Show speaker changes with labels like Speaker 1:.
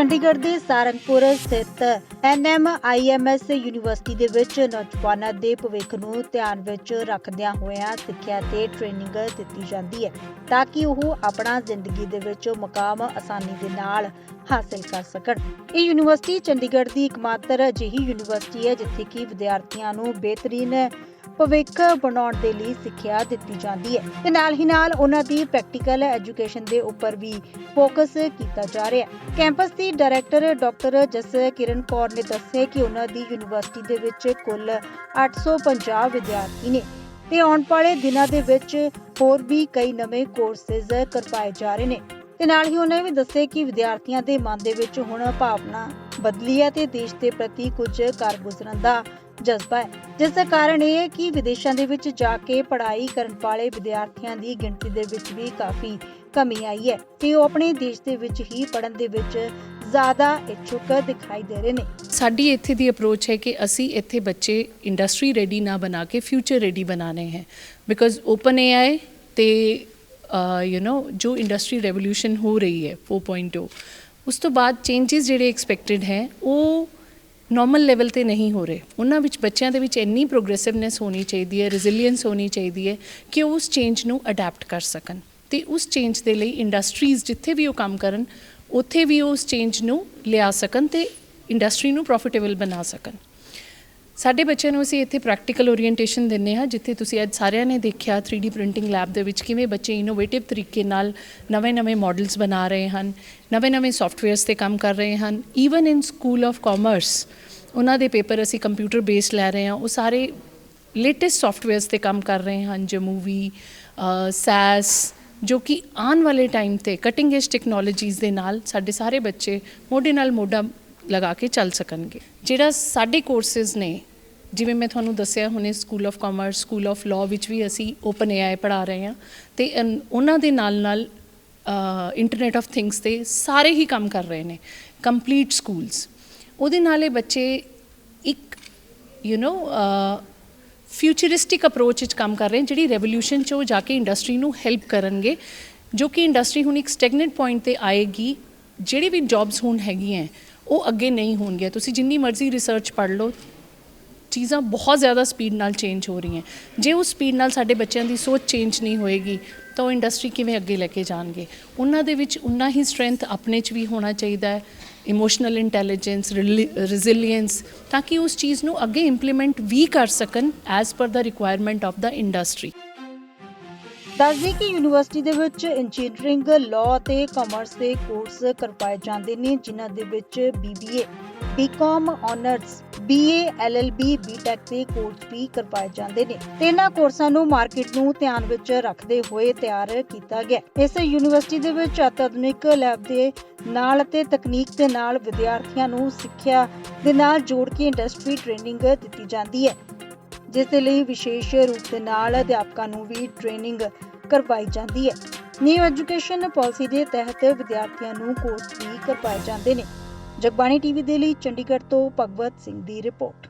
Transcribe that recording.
Speaker 1: ਚੰਡੀਗੜ੍ਹ ਦੇ ਸਾਰੰਗਪੁਰ ਸਥਿਤ ਐਨਐਮਆਈਐਮਐਸ ਯੂਨੀਵਰਸਿਟੀ ਦੇ ਵਿੱਚ ਨੌਜਵਾਨਾਂ ਦੇ ਭਵਿੱਖ ਨੂੰ ਧਿਆਨ ਵਿੱਚ ਰੱਖਦਿਆਂ ਹੋਇਆਂ ਸਿੱਖਿਆ ਤੇ ਟ੍ਰੇਨਿੰਗ ਦਿੱਤੀ ਜਾਂਦੀ ਹੈ ਤਾਂ ਕਿ ਉਹ ਆਪਣਾ ਜ਼ਿੰਦਗੀ ਦੇ ਵਿੱਚ ਮੁਕਾਮ ਆਸਾਨੀ ਦੇ ਨਾਲ ਹਾਸਲ ਕਰ ਸਕਣ। ਇਹ ਯੂਨੀਵਰਸਿਟੀ ਚੰਡੀਗੜ੍ਹ ਦੀ ਇਕਮਾਤਰ ਅਜਿਹੀ ਯੂਨੀਵਰਸਿਟੀ ਹੈ ਜਿੱਥੇ ਕਿ ਵਿਦਿਆਰਥੀਆਂ ਨੂੰ ਬਿਹਤਰੀਨ ਭਵਿੱਖ ਬਣਾਉਣ ਦੇ ਲਈ ਸਿੱਖਿਆ ਦਿੱਤੀ ਜਾਂਦੀ ਹੈ ਤੇ ਨਾਲ ਹੀ ਨਾਲ ਉਹਨਾਂ ਦੀ ਪ੍ਰੈਕਟੀਕਲ ਐਜੂਕੇਸ਼ਨ ਦੇ ਉੱਪਰ ਵੀ ਫੋਕਸ ਕੀਤਾ ਜਾ ਰਿਹਾ ਹੈ। ਕੈਂਪਸ ਦੀ ਡਾਇਰੈਕਟਰ ਡਾਕਟਰ ਜਸ ਕਿਰਨ ਕੌਰ ਨੇ ਦੱਸਿਆ ਕਿ ਉਹਨਾਂ ਦੀ ਯੂਨੀਵਰਸਿਟੀ ਦੇ ਵਿੱਚ ਕੁੱਲ 850 ਵਿਦਿਆਰਥੀ ਨੇ ਤੇ ਆਉਣ ਵਾਲੇ ਦਿਨਾਂ ਦੇ ਵਿੱਚ ਹੋਰ ਵੀ ਕਈ ਨਵੇਂ ਕੋਰਸਸ ਕਰਵਾਏ ਜਾ ਰਹੇ ਨੇ। ਤੇ ਨਾਲ ਹੀ ਉਹਨੇ ਵੀ ਦੱਸਿਆ ਕਿ ਵਿਦਿਆਰਥੀਆਂ ਦੇ ਮਨ ਦੇ ਵਿੱਚ ਹੁਣ ਭਾਵਨਾ ਬਦਲੀ ਹੈ ਤੇ ਦੇਸ਼ ਦੇ ਪ੍ਰਤੀ ਕੁਝ ਕਰ ਗੁਜ਼ਰਨ ਦਾ ਜਜ਼ਬਾ ਹੈ। ਜਿਸ ਦਾ ਕਾਰਨ ਇਹ ਹੈ ਕਿ ਵਿਦੇਸ਼ਾਂ ਦੇ ਵਿੱਚ ਜਾ ਕੇ ਪੜ੍ਹਾਈ ਕਰਨ ਵਾਲੇ ਵਿਦਿਆਰਥੀਆਂ ਦੀ ਗਿਣਤੀ ਦੇ ਵਿੱਚ ਵੀ ਕਾਫੀ ਕਮੀ ਆਈ ਹੈ ਤੇ ਉਹ ਆਪਣੇ ਦੇਸ਼ ਦੇ ਵਿੱਚ ਹੀ ਪੜ੍ਹਨ ਦੇ ਵਿੱਚ ਜ਼ਿਆਦਾ ਇਛੁਕ ਦਿਖਾਈ ਦੇ ਰਹੇ ਨੇ।
Speaker 2: ਸਾਡੀ ਇੱਥੇ ਦੀ ਅਪਰੋਚ ਹੈ ਕਿ ਅਸੀਂ ਇੱਥੇ ਬੱਚੇ ਇੰਡਸਟਰੀ ਰੈਡੀ ਨਾ ਬਣਾ ਕੇ ਫਿਊਚਰ ਰੈਡੀ ਬਣਾਣੇ ਹੈ। ਬਿਕਾਜ਼ ਓਪਨ ਏਆਈ ਤੇ ਯੂ نو ਜੋ ਇੰਡਸਟਰੀ ਰੈਵੋਲੂਸ਼ਨ ਹੋ ਰਹੀ ਹੈ 4.0 ਉਸ ਤੋਂ ਬਾਅਦ ਚੇਂजेस ਜਿਹੜੇ ਐਕਸਪੈਕਟਿਡ ਹੈ, ਉਹ ਨਾਰਮਲ ਲੈਵਲ ਤੇ ਨਹੀਂ ਹੋ ਰਹੇ। ਉਹਨਾਂ ਵਿੱਚ ਬੱਚਿਆਂ ਦੇ ਵਿੱਚ ਇੰਨੀ ਪ੍ਰੋਗਰੈਸਿਵਨੈਸ ਹੋਣੀ ਚਾਹੀਦੀ ਹੈ ਰੈਜ਼ਿਲੀਅੰਸ ਹੋਣੀ ਚਾਹੀਦੀ ਹੈ ਕਿ ਉਸ ਚੇਂਜ ਨੂੰ ਅਡਾਪਟ ਕਰ ਸਕਣ। ਤੇ ਉਸ ਚੇਂਜ ਦੇ ਲਈ ਇੰਡਸਟਰੀਜ਼ ਜਿੱਥੇ ਵੀ ਉਹ ਕੰਮ ਕਰਨ ਉੱਥੇ ਵੀ ਉਹ ਉਸ ਚੇਂਜ ਨੂੰ ਲਿਆ ਸਕਣ ਤੇ ਇੰਡਸਟਰੀ ਨੂੰ ਪ੍ਰੋਫਿਟੇਬਲ ਬਣਾ ਸਕਣ। ਸਾਡੇ ਬੱਚਿਆਂ ਨੂੰ ਅਸੀਂ ਇੱਥੇ ਪ੍ਰੈਕਟੀਕਲ ਓਰੀਐਂਟੇਸ਼ਨ ਦਿੰਨੇ ਹਾਂ, ਜਿੱਥੇ ਤੁਸੀਂ ਅੱਜ ਸਾਰਿਆਂ ਨੇ ਦੇਖਿਆ 3D ਪ੍ਰਿੰਟਿੰਗ ਲੈਬ ਦੇ ਵਿੱਚ ਕਿਵੇਂ ਬੱਚੇ ਇਨੋਵੇਟਿਵ ਤਰੀਕੇ ਨਾਲ ਨਵੇਂ-ਨਵੇਂ ਮਾਡਲਸ ਬਣਾ ਰਹੇ ਹਨ ਨਵੇਂ-ਨਵੇਂ ਸੌਫਟਵੇਅਰਸ ਤੇ ਕੰਮ ਕਰ ਰਹੇ ਹਨ। Even in school of commerce ਉਹਨਾਂ ਦੇ ਪੇਪਰ ਅਸੀਂ ਕੰਪਿਊਟਰ ਬੇਸਡ ਲੈ ਰਹੇ ਹਾਂ। ਉਹ ਸਾਰੇ ਲੇਟੈਸਟ ਸੌਫਟਵੇਅਰਸ ਤੇ ਕੰਮ ਕਰ ਰਹੇ ਹਨ ਜਮੂਵੀ ਸੈਸ ਜੋ ਕਿ ਆਉਣ ਵਾਲੇ ਟਾਈਮ ਤੇ ਕਟਿੰਗ ਐਜ ਟੈਕਨੋਲੋਜੀਜ਼ ਦੇ ਨਾਲ ਸਾਡੇ ਸਾਰੇ ਬੱਚੇ ਮੋਢੇ ਨਾਲ ਮੋਢਾ ਲਗਾ ਕੇ ਚੱਲ ਸਕਣਗੇ। ਜਿਹੜਾ ਸਾਡੇ ਕੋਰਸਸ ਨੇ, ਜਿਵੇਂ ਮੈਂ ਤੁਹਾਨੂੰ ਦੱਸਿਆ ਹੁਣੇ school of commerce school of law ਵਿੱਚ ਵੀ ਅਸੀਂ ਓਪਨ ਏਆਈ ਪੜ੍ਹਾ ਰਹੇ ਹਾਂ ਤੇ ਉਹਨਾਂ ਦੇ ਨਾਲ ਨਾਲ ਇੰਟਰਨੈਟ ਆਫ ਥਿੰਗਸ ਤੇ ਸਾਰੇ ਹੀ ਕੰਮ ਕਰ ਰਹੇ ਨੇ ਕੰਪਲੀਟ ਸਕੂਲਸ ਉਹਦੇ ਨਾਲ ਇਹ ਬੱਚੇ ਇੱਕ ਯੂ نو ਫਿਊਚਰਿਸਟਿਕ ਅਪਰੋਚ ਵਿੱਚ ਕੰਮ ਕਰ ਰਹੇ ਜਿਹੜੀ ਰੈਵੋਲੂਸ਼ਨ 'ਚ ਉਹ ਜਾ ਕੇ ਇੰਡਸਟਰੀ ਨੂੰ ਹੈਲਪ ਕਰਨਗੇ, ਜੋ ਕਿ ਇੰਡਸਟਰੀ ਹੁਣ ਇੱਕ ਸਟੈਗਨੈਂਟ ਪੁਆਇੰਟ ਤੇ ਆਏਗੀ, ਜਿਹੜੀ ਵੀ ਜੌਬਸ ਹੁਣ ਹੈਗੀਆਂ, ਉਹ ਅੱਗੇ ਨਹੀਂ ਹੋਣਗੀਆਂ। ਤੁਸੀਂ ਜਿੰਨੀ ਮਰਜ਼ੀ ਰਿਸਰਚ ਪੜ੍ਹ ਲਓ ਚੀਜ਼ਾਂ ਬਹੁਤ ਜ਼ਿਆਦਾ ਸਪੀਡ ਨਾਲ ਚੇਂਜ ਹੋ ਰਹੀਆਂ। ਜੇ ਉਸ ਸਪੀਡ ਨਾਲ ਸਾਡੇ ਬੱਚਿਆਂ ਦੀ ਸੋਚ ਚੇਂਜ ਨਹੀਂ ਹੋਏਗੀ, ਤਾਂ ਉਹ ਇੰਡਸਟਰੀ ਕਿਵੇਂ ਅੱਗੇ ਲੈ ਕੇ ਜਾਣਗੇ? ਉਹਨਾਂ ਦੇ ਵਿੱਚ ਉਨਾ ਹੀ ਸਟਰੈਂਥ ਆਪਣੇ 'ਚ ਵੀ ਹੋਣਾ ਚਾਹੀਦਾ ਹੈ। ਇਮੋਸ਼ਨਲ ਇੰਟੈਲੀਜੈਂਸ ਰੈਜ਼ਿਲੀਅੰਸ ਤਾਂ ਕਿ ਉਸ ਚੀਜ਼ ਨੂੰ ਅੱਗੇ ਇੰਪਲੀਮੈਂਟ ਵੀ ਕਰ ਸਕਣ as per the requirement of the industry
Speaker 1: ਦੱਸਦੇ ਕਿ ਯੂਨੀਵਰਸਿਟੀ ਦੇ ਵਿੱਚ ਇੰਜੀਨੀਅਰਿੰਗ ਲਾਅ ਤੇ ਕਾਮਰਸ ਦੇ ਕੋਰਸ ਕਰਵਾਏ ਜਾਂਦੇ ਨੇ, ਜਿਨ੍ਹਾਂ ਦੇ ਵਿੱਚ BBA BCom honours BA LLB BTech ਦੇ ਕੋਰਸ ਵੀ ਕਰਵਾਏ ਜਾਂਦੇ ਨੇ। ਤੇ ਇਹਨਾਂ ਕੋਰਸਾਂ ਨੂੰ ਮਾਰਕੀਟ ਨੂੰ ਧਿਆਨ ਵਿੱਚ ਰੱਖਦੇ ਹੋਏ ਤਿਆਰ ਕੀਤਾ ਗਿਆ। ਇਸ ਯੂਨੀਵਰਸਿਟੀ ਦੇ ਵਿੱਚ ਅਤਿਆਧੁਨਿਕ ਲੈਬ ਦੇ ਨਾਲ ਅਤੇ ਤਕਨੀਕ ਦੇ ਨਾਲ ਵਿਦਿਆਰਥੀਆਂ ਨੂੰ ਸਿੱਖਿਆ ਦੇ ਨਾਲ ਜੋੜ ਕੇ ਇੰਡਸਟਰੀ ਟ੍ਰੇਨਿੰਗ ਦਿੱਤੀ ਜਾਂਦੀ ਹੈ, ਜਿਸ ਦੇ ਲਈ ਵਿਸ਼ੇਸ਼ ਰੂਪ ਦੇ ਨਾਲ ਅਧਿਆਪਕਾਂ ਨੂੰ ਵੀ ਟ੍ਰੇਨਿੰਗ ਕਰਵਾਈ ਜਾਂਦੀ ਹੈ। ਨਿਊ ਐਜੂਕੇਸ਼ਨ ਪਾਲਿਸੀ ਦੇ ਤਹਿਤ ਵਿਦਿਆਰਥੀਆਂ ਨੂੰ ਕੋਰਸ ਵੀ ਕਰਵਾਏ ਜਾਂਦੇ ਨੇ। ਜਗਬਾਣੀ ਟੀਵੀ ਦੇ ਲਈ ਚੰਡੀਗੜ੍ਹ ਤੋਂ ਭਗਵਤ ਸਿੰਘ ਦੀ ਰਿਪੋਰਟ